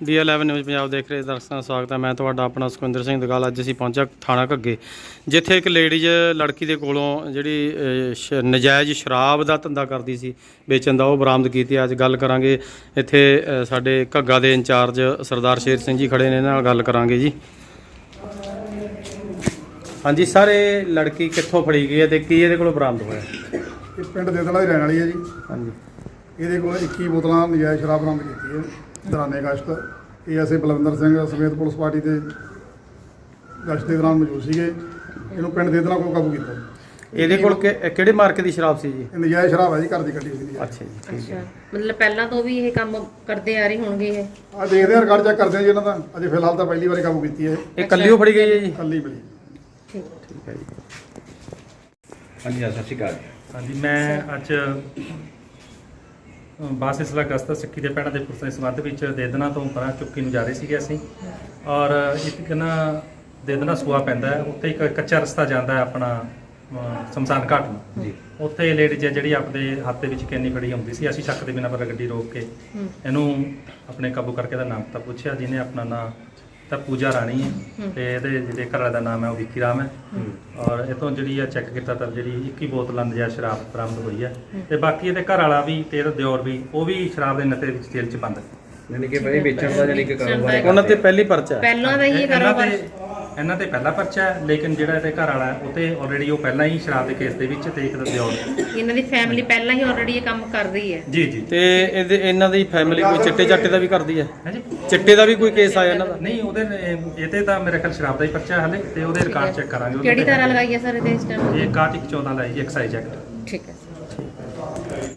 ਡੀ11 news Punjab ਦੇਖ ਰਹੇ ਦਰਸ਼ਕਾਂ ਦਾ ਸਵਾਗਤ ਹੈ। ਮੈਂ ਤੁਹਾਡਾ ਆਪਣਾ ਸੁਖਵਿੰਦਰ ਸਿੰਘ ਦਗਾਲ। ਅੱਜ ਅਸੀਂ ਪਹੁੰਚਿਆ ਥਾਣਾ ਘੱਗੇ ਜਿੱਥੇ ਇੱਕ ਲੇਡੀਜ਼ ਲੜਕੀ ਦੇ ਕੋਲੋਂ ਜਿਹੜੀ ਨਜਾਇਜ਼ ਸ਼ਰਾਬ ਦਾ ਧੰਦਾ ਕਰਦੀ ਸੀ ਵੇਚਣ ਦਾ ਉਹ ਬਰਾਮਦ ਕੀਤੀ। ਅੱਜ ਗੱਲ ਕਰਾਂਗੇ ਇੱਥੇ ਸਾਡੇ ਘੱਗਾ ਦੇ ਇੰਚਾਰਜ ਸਰਦਾਰ ਸ਼ੇਰ ਸਿੰਘ ਜੀ ਖੜੇ ਨੇ ਇਹਨਾਂ ਨਾਲ ਗੱਲ ਕਰਾਂਗੇ ਜੀ। ਹਾਂਜੀ ਸਰ ਇਹ ਲੜਕੀ ਕਿੱਥੋਂ ਫੜੀ ਗਈ ਹੈ ਤੇ ਕੀ ਇਹਦੇ ਕੋਲੋਂ ਬਰਾਮਦ ਹੋਇਆ? ਇਹ ਪਿੰਡ ਦੇਦਲਾ ਦੀ ਰਹਿਣ ਵਾਲੀ ਹੈ ਜੀ। ਹਾਂਜੀ। ਇਹਦੇ ਕੋਲ 21 ਬੋਤਲਾਂ ਨਜਾਇਜ਼ ਸ਼ਰਾਬ ਬਰਾਮਦ ਕੀਤੀ ਹੈ। ਦੌਰਾਨੇ ਅਗਸਤ ਇਹ ਅਸੀਂ ਬਲਵਿੰਦਰ ਸਿੰਘ ਸਮੇਤ ਪੁਲਿਸ ਪਾਰਟੀ ਦੇ ਗਸ਼ਤ ਦੇ ਦੌਰਾਨ ਮੌਜੂਦ ਸੀਗੇ। ਇਹਨੂੰ ਪਿੰਡ ਦੇਦਲਾ ਕੋਲ ਕਾਬੂ ਕੀਤਾ। ਇਹਦੇ ਕੋਲ ਕਿ- ਕਿਹੜੇ ਮਾਰਕੇ ਦੀ ਸ਼ਰਾਬ ਸੀ ਜੀ? ਇਹ ਨਜਾਇਜ਼ ਸ਼ਰਾਬ ਹੈ ਜੀ ਘਰ ਦੀ ਕੱਢੀ ਹੋਈ ਦੀ ਅੱਛਾ ਜੀ ਠੀਕ ਹੈ। ਅੱਛਾ ਮਤਲਬ ਪਹਿਲਾਂ ਤੋਂ ਵੀ ਇਹ ਕੰਮ ਕਰਦੇ ਆ ਰਹੇ ਹੋਣਗੇ ਇਹ? ਆ ਦੇਖਦੇ ਹਾਂ ਰਿਕਾਰਡ ਚੈੱਕ ਕਰਦੇ ਹਾਂ ਜੀ ਇਹਨਾਂ ਦਾ। ਅਜੇ ਫਿਲਹਾਲ ਤਾਂ ਪਹਿਲੀ ਵਾਰੀ ਕਾਬੂ ਕੀਤੀ ਹੈ ਇਹ। ਕੱਲੀ ਓ ਫੜੀ ਗਈ ਹੈ ਜੀ? ਕੱਲੀ ਬਲੀ ਠੀਕ। ਠੀਕ ਹੈ ਜੀ। ਹਾਂਜੀ ਹਾਂ, ਸਤਿ ਸ਼੍ਰੀ ਅਕਾਲ ਹਾਂਜੀ ਮੈਂ ਅੱਜ ਬੱਸ ਇਸਲਾ ਗਸਤ ਸਿੱਖੀ ਦੇ ਪੈਣਾ ਦੇ ਪੁਰਸਾਂ ਦੇ ਸੰਬੰਧ ਵਿੱਚ ਦੇਦਨਾ ਤੋਂ ਪਰਾਂ ਚੁੱਕੀ ਨੂੰ ਜਾ ਰਹੇ ਸੀਗੇ ਅਸੀਂ। ਔਰ ਇੱਕ ਨਾ ਦੇਦਨਾ ਸੂਆ ਪੈਂਦਾ ਉੱਥੇ ਇੱਕ ਕੱਚਾ ਰਸਤਾ ਜਾਂਦਾ ਹੈ ਆਪਣਾ ਸ਼ਮਸ਼ਾਨ ਘਾਟ ਨੂੰ। ਜੀ। ਉੱਥੇ ਲੇਡੀਜ਼ ਜਿਹੜੀ ਆਪਣੇ ਹੱਥ ਦੇ ਵਿੱਚ ਕੈਨੀ ਫੜੀ ਹੁੰਦੀ ਸੀ ਅਸੀਂ ਸ਼ੱਕ ਦੇ ਬਿਨਾਂ ਪਰ ਗੱਡੀ ਰੋਕ ਕੇ। ਇਹਨੂੰ ਆਪਣੇ ਕਾਬੂ ਕਰਕੇ ਦਾ ਨਾਮ ਤਾਂ ਪੁੱਛਿਆ ਜਿਹਨੇ ਆਪਣਾ ਨਾਮ ਤਾਂ ਪੂਜਾ ਰਾਣੀ ਹੈ। ਤੇ ਇਹਦੇ ਜਿਹੜੇ ਘਰ ਵਾਲੇ ਦਾ ਨਾਮ ਹੈ ਉਹ ਵਿੱਕੀ ਰਾਮ ਹੈ। ਔਰ ਇਤੋਂ ਜਿਹੜੀ ਆ ਚੈੱਕ ਕੀਤਾ ਤਾਂ ਜਿਹੜੀ 21 ਬੋਤਲਾਂ ਨਜਾਇਜ਼ ਸ਼ਰਾਬ ਬਰਾਮਦ ਹੋਈ ਹੈ। ਤੇ ਬਾਕੀ ਇਹਦੇ ਘਰ ਵਾਲਾ ਵੀ ਤੇ ਇਹਦਾ ਦਿਓਰ ਵੀ ਉਹ ਵੀ ਸ਼ਰਾਬ ਦੇ ਨਸ਼ੇ ਵਿੱਚ ਜੇਲ੍ਹ 'ਚ ਬੰਦ। ਹੈ ਯਾਨੀ ਕਿ ਭਾਈ ਵੇਚਣ ਦਾ ਯਾਨੀ ਕਿ ਕਾਰੋਬਾਰ ਹੈ। ਉਹਨਾਂ ਤੇ ਪਹਿਲੀ ਪਰਚਾ ਹੈ। ਪਹਿਲਾਂ ਦਾ ਹੀ ਇਹ ਇਹਨਾਂ ਕਾਰੋਬਾਰ ਤੇ ਇਹਨਾਂ ਤੇ ਪਹਿਲਾ ਪਰਚਾ ਹੈ ਲੇਕਿਨ ਜਿਹੜਾ ਇਹਦੇ ਘਰ ਵਾਲਾ ਹੈ ਉਹ ਤੇ ਆਲਰੇਡੀ ਉਹ ਪਹਿਲਾਂ ਹੀ ਸ਼ਰਾਬ ਦੇ ਕੇਸ ਦੇ ਵਿੱਚ ਤੇ ਇੱਕ ਦਿਓਰ ਇਹਨਾਂ ਦੀ ਫੈਮਿਲੀ ਪਹਿਲਾਂ ਹੀ ਆਲਰੇਡੀ ਇਹ ਕੰਮ ਕਰ ਰਹੀ ਹੈ। ਜੀ ਜੀ। ਤੇ ਇਹਦੇ ਇਹਨਾਂ ਦੀ ਫੈਮਿਲੀ ਕੋਈ ਚਿੱਟੇ ਚੱਟੇ ਦਾ ਵੀ ਕਰਦੀ ਹੈ? ਹਾਂਜੀ। ਚਿੱਟੇ ਦਾ ਵੀ ਕੋਈ ਕੇਸ ਆਇਆ ਇਹਨਾਂ ਦਾ? ਨਹੀਂ ਉਹਦੇ ਇਹ ਤੇ ਤਾਂ ਮੇਰੇ ਖਿਆਲ ਸ਼ਰਾਬ ਦਾ ਹੀ ਪਰਚਾ ਹੈ ਹਲੇ ਤੇ ਉਹਦੇ ਰਿਕਾਰਡ ਚੈੱਕ ਕਰਾਂਗੇ। ਉਹਦੇ ਕਿਹੜੀ ਤੇ। ਤਰ੍ਹਾਂ ਲਗਾਈ ਹੈ ਸਰ ਇਹਦੇ ਇਸ ਟਾਈਮ ਇਹ 6114 ਲਾਈ ਜੀ ਐਕਸਾਈਜ਼ ਐਕਟ ਠੀਕ ਹੈ